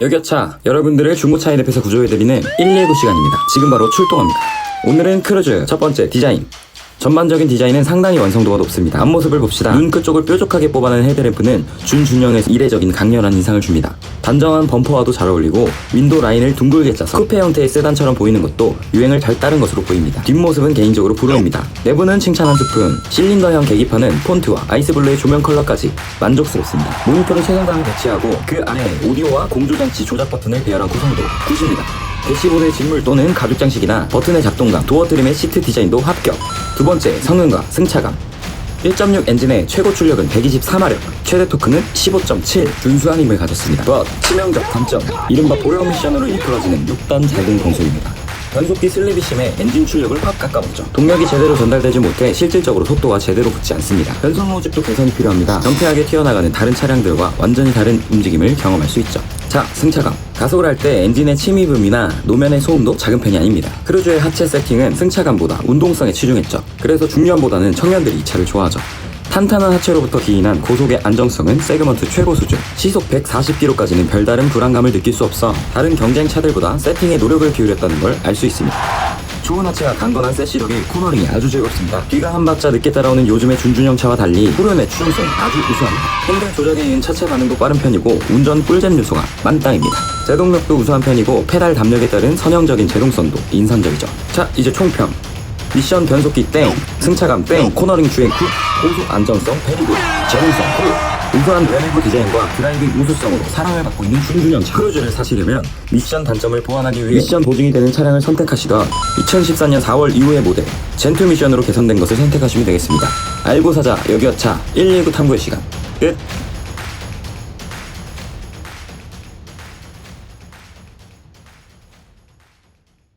여기차 여러분들을 중고차 인앱에서 구조해드리는 119 시간입니다. 지금 바로 출동합니다. 오늘은 크루즈 첫 번째 디자인. 전반적인 디자인은 상당히 완성도가 높습니다. 앞모습을 봅시다. 눈 끝 쪽을 뾰족하게 뽑아낸 헤드램프는 준준형에서 이례적인 강렬한 인상을 줍니다. 단정한 범퍼와도 잘 어울리고 윈도 라인을 둥글게 짜서 쿠페 형태의 세단처럼 보이는 것도 유행을 잘 따른 것으로 보입니다. 뒷모습은 개인적으로 부러입니다. 내부는 칭찬 한 스푼, 실린더형 계기판은 폰트와 아이스블루의 조명 컬러까지 만족스럽습니다. 모니터를 최상단에 배치하고 그 안에 오디오와 공조장치 조작 버튼을 배열한 구성도 굿입니다. 대시보드의 직물 또는 가죽 장식이나 버튼의 작동감, 도어 트림의 시트 디자인도 합격. 두 번째, 성능과 승차감. 1.6 엔진의 최고 출력은 124마력, 최대 토크는 15.7 준수한 힘을 가졌습니다. 또 치명적 단점, 이른바 보령 미션으로 이끌어지는 6단 자동 공속입니다. 변속기 슬리비심에 엔진 출력을 확 깎아먹죠. 동력이 제대로 전달되지 못해 실질적으로 속도가 제대로 붙지 않습니다. 변속 모집도 개선이 필요합니다. 경쾌하게 튀어나가는 다른 차량들과 완전히 다른 움직임을 경험할 수 있죠. 자, 승차감. 가속을 할 때 엔진의 침입음이나 노면의 소음도 작은 편이 아닙니다. 크루즈의 하체 세팅은 승차감보다 운동성에 치중했죠. 그래서 중년보다는 청년들이 이 차를 좋아하죠. 탄탄한 하체로부터 기인한 고속의 안정성은 세그먼트 최고 수준. 시속 140km까지는 별다른 불안감을 느낄 수 없어 다른 경쟁 차들보다 세팅에 노력을 기울였다는 걸 알 수 있습니다. 좋은 하체와 강건한 세시력의 코너링이 아주 즐겁습니다. 뒤가 한 박자 늦게 따라오는 요즘의 준준형 차와 달리 후륜의 추종성이 아주 우수합니다. 핸들 조작에 의한 차체 반응도 빠른 편이고 운전 꿀잼 요소가 만땅입니다. 제동력도 우수한 편이고 페달 담력에 따른 선형적인 제동성도 인상적이죠. 자, 이제 총평. 미션 변속기 땡, 승차감 땡, 코너링 주행 굿, 고속 안정성 베리굿, 제동성 굿, 우수한 외내부 디자인과 드라이빙 우수성으로 사랑을 받고 있는 준준형 차. 크루즈를 사시려면 미션 단점을 보완하기 위해 미션 보증이 되는 차량을 선택하시던 2014년 4월 이후의 모델 젠투 미션으로 개선된 것을 선택하시면 되겠습니다. 알고 사자 여기어차 119 탐구의 시간 끝.